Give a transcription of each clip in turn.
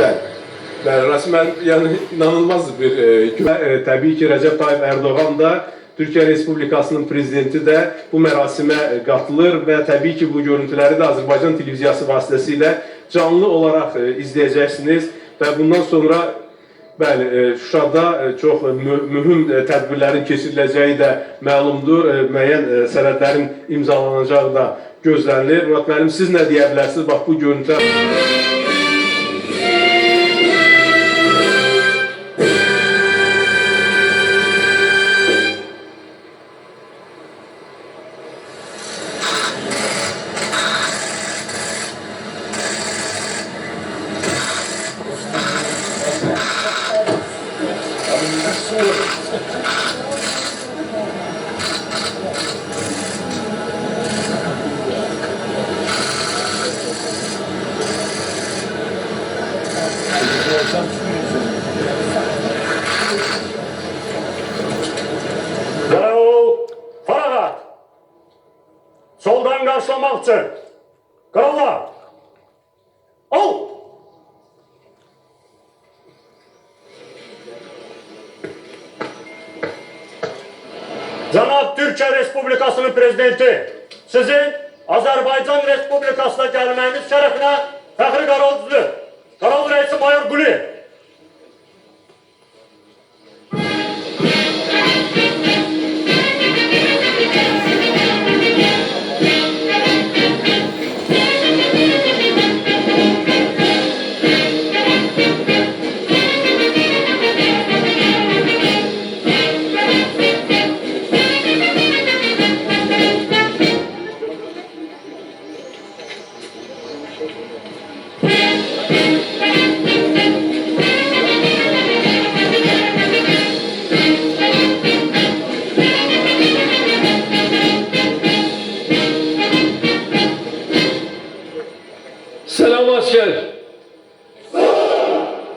Ben, ben resmen yani inanılmaz bir e. E, tabii ki Recep Tayyip Erdoğan da Türkiye Respublikası'nın prezidenti de bu merasime e, katılır ve tabii ki bu görüntüleri de Azerbaycan televizyası vasıtasıyla canlı olarak e, izleyeceksiniz ve bundan sonra Bəli, e, Şuşada e, çox mü mühüm tədbirlərin keçiriləcəyi də məlumdur. Müəyyən sənədlərin imzalanacağı da gözlənilir. Murad müəllim, siz nə deyə bilərsiniz? Bax bu görüntülər İçin. Karala. Al. Cenab Türkiye Respublikası'nın prezidenti sizin Azerbaycan Respublikası'na gelmeniz şerefine Fahri Karolcudur.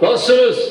Nasılsınız?